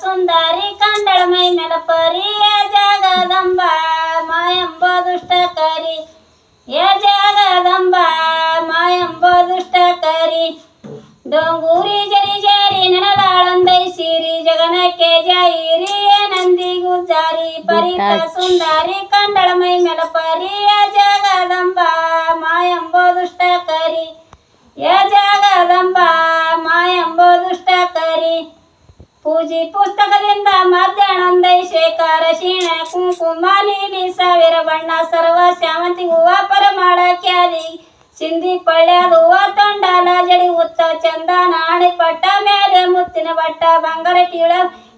ಸುಂದರಿ ಕಂಡಳ ಮೈ ಮೇಲ ಪರಿಯ ಜಗದಂಬ ಮಾಯಂಬ ದುಷ್ಟ ಕರಿ ಯ ಜಗದಂಬ ಮಾಯಂಬ ದುಷ್ಟ ಕರಿ ಡೊಂಗೂರಿ ಜರಿ ಜರಿ ನೆನದಾಳಂದೈ ಸಿರಿ ಜಗನಕ್ಕೆ ಜಾಯಿರಿ ನಂದಿ ಗುಜಾರಿ ಪರಿತ ಸುಂದರಿ ಕಂಡಳ ಮೈ ಮೇಲ ಪರಿಯ ಜಗದಂಬ ಮಾಯಂಬ ದುಷ್ಟ ಕರಿ ಯ ಪೂಜಿ ಪುಸ್ತಕದಿಂದ ಮಧ್ಯಾಹ್ನಂದೈ ಶೇಖರ ಶೀಣ ಕುಂಕುಮ ನೀಲಿ ಸಾವಿರ ಬಣ್ಣ ಸರ್ವ ಶಾವಂತಿ ಹೂವ ಪರಮಾಳ ಕ್ಯಾದಿ ಸಿಂಧಿ ಪಳ್ಳ್ಯಾದ ಹೂವ ತೊಂಡಾಲ ಜಡಿ ಉತ್ತ ಚಂದನ ಆಣಿ ಪಟ್ಟ ಮೇಲೆ ಮುತ್ತಿನ ಬಟ್ಟ ಬಂಗಾರ ಟೀಳ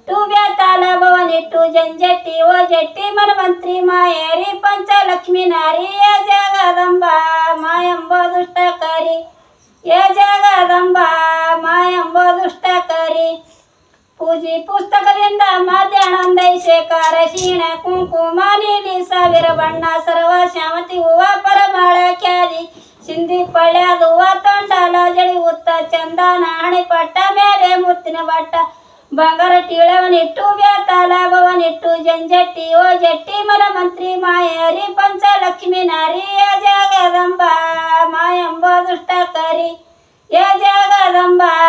ಟೂಬ್ಯಾ ತಾಲ ಭವನಿಟ್ಟು ಜಂಜಟ್ಟಿ ಓ ಜಟ್ಟಿ ಮನಮಂತ್ರಿ ಮಾಯರಿ ಪಂಚಲಕ್ಷ್ಮಿ ನಾರಿ ಪೂಜಿ ಪುಸ್ತಕದಿಂದ ಮಧ್ಯಾಹ್ನಂದೈ ಶೇಖರ ಶೀಣ ಕುಂಕುಮ ನೀಲಿ ಸಾವಿರ ಬಣ್ಣ ಸರ್ವ ಶಾಮತಿ ಹೂವ ಪರಮಾಳ ಕ್ಯಾದಿ ಸಿಂಧಿ ಪಳ್ಳ್ಯಾದ ಹೂವ ತೊಂಡಾಲ ಜಡಿ ಉತ್ತ ಚಂದನ ಹಣೆ ಪಟ್ಟ ಮೇಲೆ ಮುತ್ತಿನ ಬಟ್ಟ ಬಂಗಾರ ಟೀಳವನಿಟ್ಟು ವ್ಯಾತಾಲ ಭವನಿಟ್ಟು ಜಂಜಟ್ಟಿ ಓ ಜಟ್ಟಿ ಮಲ ಮಂತ್ರಿ ಮಾಯರಿ ಪಂಚಲಕ್ಷ್ಮಿ ನಾರಿ ಯ ಜಗದಂಬ ಮಾಯಂಬ ದುಷ್ಟ ಕರಿ ಯ ಜಗದಂಬ ಮಾಯಂಬ ದುಷ್ಟ ಕರಿ